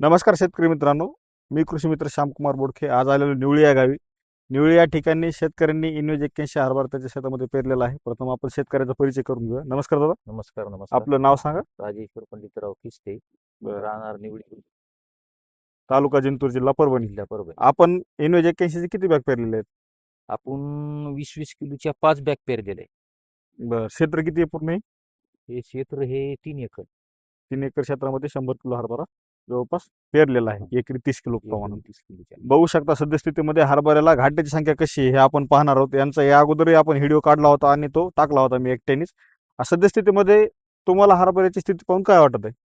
नमस्कार शेतकरी मित्रांनो मी कृषी मित्र श्यामकुमार बोडखे. आज आलेलो निवळी या गावी. निवळी या ठिकाणी शेतकऱ्यांनी इन्वेज एक्क्याऐंशी हरभरा त्याच्या शेतामध्ये पेरलेला आहे. प्रथम आपण शेतकऱ्याचा परिचय करून घेऊया. नमस्कार दादा. नमस्कार नमस्कार. आपलं नाव सांगा. राजेश्वर पंडितराव किस्ते. राहणार निवडी तालुका जिंतूर जिल्हा परभणी. जिल्हा बरोबर आपण इन्वेज एक्क्याऐंशीचे किती बॅग पेरलेले आहेत? आपण वीस वीस किलोच्या पाच बॅग पेरलेले. बरं. क्षेत्र किती आहे पूर्ण? हे क्षेत्र हे तीन एकर. तीन एकर क्षेत्रामध्ये शंभर किलो हरभरा जवळपास पेरलेला आहे. एकरी तीस किलो प्रमाणात. तीस किलोच्या बघू शकता सद्यस्थितीमध्ये हरभऱ्याला घाट्याची संख्या कशी आहे हे आपण पाहणार आहोत. यांचा या अगोदरही आपण व्हिडिओ काढला होता आणि तो टाकला होता मी एकट्यानेच. सद्यस्थितीमध्ये तुम्हाला हरभऱ्याची स्थिती पाहून काय वाटत आहे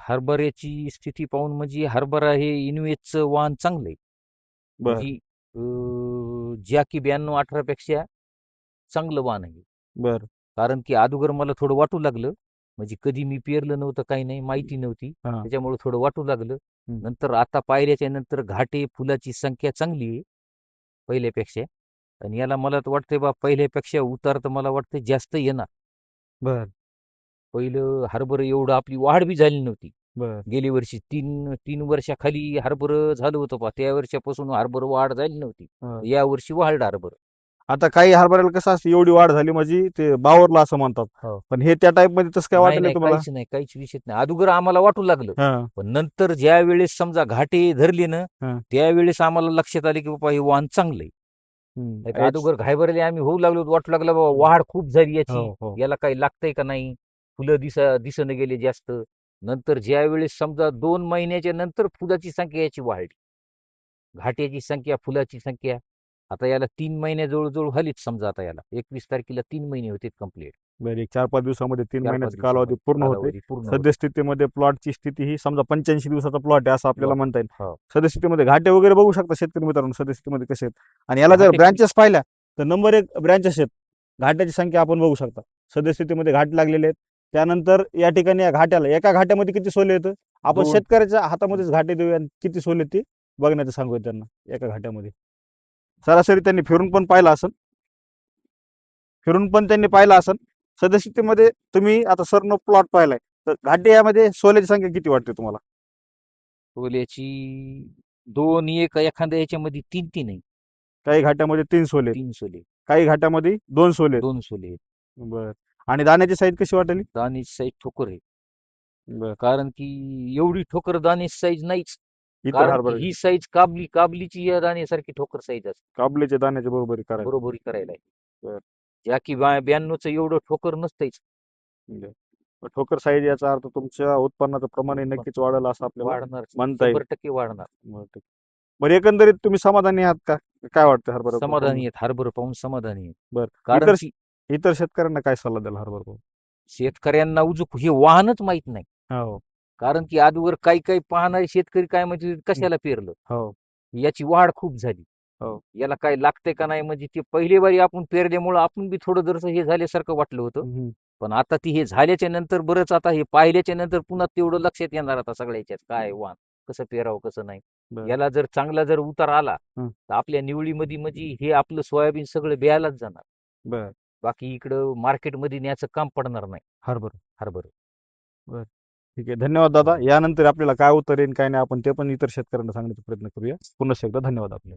हरभऱ्याची स्थिती पाहून म्हणजे हरभरा हे इन्वेजचं वाहन चांगलं आहे बर. म्हणजे ज्या की ब्याण्णव अठरा पेक्षा चांगलं वाहन आहे. बर. कारण की अगोदर मला थोडं वाटू लागलं. म्हणजे कधी मी पेरलं नव्हतं काही नाही माहिती नव्हती. हा. त्याच्यामुळे थोडं वाटू लागलं. हम्म. नंतर आता पायऱ्याच्या नंतर घाटे फुलाची संख्या चांगली आहे पहिल्यापेक्षा. आणि याला मला तर वाटतंय बा पहिल्यापेक्षा उतार तर मला वाटतं जास्त येणार. बर. पहिलं हरभरं एवढं आपली वाढ बी झाली नव्हती. बर. गेली वर्षी तीन तीन वर्षाखाली हरभरं झालं होतं पा त्या वर्षापासून हरभरं वाढ झाली नव्हती. हा. या वर्षी वाढलं हरभरं. आता काही हरभऱ्याला कसं असतं एवढी वाढ झाली म्हणजे ते बावरला असं म्हणतात. हो. पण हे त्या टाईपमध्ये तसं काय नाही वाटलं नाही तुम्हाला? काहीच नाही काहीच विषय नाही. अगोदर आम्हाला वाटू लागलं. हा. पण नंतर ज्या वेळेस समजा घाटे धरले ना हा. त्यावेळेस आम्हाला लक्षात आले की बाबा हे वाहन चांगलं आहे. हम्म. नाहीतर अगोदर घायभरले आम्ही होऊ लागलो वाटू लागलं बाबा वाढ खूप झाली याची. हो, हो. याला काही लागतंय का नाही? फुलं दिसा दिसणं गेले जास्त. नंतर ज्या वेळेस समजा दोन महिन्याच्या नंतर फुलाची संख्या याची वाढली. घाट्याची संख्या फुलाची संख्या. आता याला तीन महिने जवळजवळ झालीच समजा आता याला. एकवीस तारखेला तीन महिने होते कंप्लीट बरं एक चार पाच दिवसामध्ये तीन महिन्याचा कालावधी दिवसामध्ये पूर्ण होते. कालावधी पूर्ण होते. सद्यस्थितीमध्ये प्लॉटची स्थिती ही समजा पंच्याऐंशी दिवसाचा प्लॉट आहे असं आपल्याला Plot. म्हणता येईल. हो. सद्यस्थितीमध्ये घाटे वगैरे बघू शकता शेतकरी मित्रांनो सद्यस्थितीमध्ये कसे आहेत. आणि याला जर घाटे- ब्रँचेस पाहिल्या तर नंबर एक ब्रँचेस आहेत. घाट्याची संख्या आपण बघू शकता. सद्यस्थितीमध्ये घाट लागलेले आहेत. त्यानंतर या ठिकाणी या घाट्याला एका घाट्यामध्ये किती सोले येतं? आपण दोन. शेतकऱ्याच्या हातामध्येच घाटे देऊया आणि किती सोले ते बघण्याचं सांगूया त्यांना एका घाट्यामध्ये. सरासरी त्यांनी फिरून पण पाहिलं असेल. फिरून पण त्यांनी पाहिलं असेल. सद्यस्थितीमध्ये तुम्ही आता सरनो प्लॉट पाहिलाय. तर घाटे यामध्ये सोल्याची संख्या किती वाटते तुम्हाला? सोल्याची दोन एक एखाद्या याच्यामध्ये तीन तीन आहे. काही घाट्यामध्ये तीन सोले. तीन सोले. काही घाट्यामध्ये दोन सोले. दोन सोले. बर. आणि दाण्याची साईज कशी वाटेल? दानेश साईज ठोकर आहे. बर. कारण की एवढी ठोकर दानेश साईज नाहीच. इतर कारण हरभरा की ही साईज काबली काबलीची या दाण्यासारखी ठोकर साईज असते. काबलेच्या दाण्याच्या बरोबरी करायला. बरोबरी करायला. बर. आहे. ज्या की ब्या- ब्याण्णवचं एवढं ठोकर नसतंच. ठोकर साईज याचा अर्थ तुमच्या उत्पन्नाचं प्रमाण हे नक्कीच वाढेल असं आपल्याला वाढणार. म्हणता येईल. शंभर टक्के वाढणार. बरं, ठीक. बरं एकंदरीत तुम्ही समाधानी आहात का? काय वाटतं हरभरा समाधानी आहेत. हरभर पाहून समाधानी आहेत. बर. कारण इतर की इतर शेतकऱ्यांना काय सल्ला द्याल हरभरा पाहून? शेतकऱ्यांना उजूक हे वाहनच माहीत नाही. हो. कारण की आजवर काही काही पाहणारे शेतकरी काय म्हणजे कशाला पेरलं? हो. याची वाढ खूप झाली. हो. याला काय लागतंय का नाही म्हणजे ते पहिली बारी आपण पेरल्यामुळं आपण बी थोडं जरसं हे झाल्यासारखं वाटलं होतं. पण आता ती हे झाल्याच्यानंतर बरंच आता हे पाहिल्याच्या नंतर पुन्हा तेवढं लक्षात येणार आता सगळ्याच्यात काय वाण कसं पेरावं कसं नाही. याला जर चांगला जर उतार आला. तर आपल्या निवळीमध्ये म्हणजे हे आपलं सोयाबीन सगळं बियालाच जाणार. बाकी इकडं मार्केटमध्ये न्यायचं काम पडणार नाही. हरभरा. हरभर. ठीक आहे. धन्यवाद दादा. यानंतर आपल्याला काय उत्तर येईल काय नाही आपण ते पण इतर शेतकऱ्यांना सांगण्याचा प्रयत्न करूया. पुन्हा एकदा धन्यवाद आपले.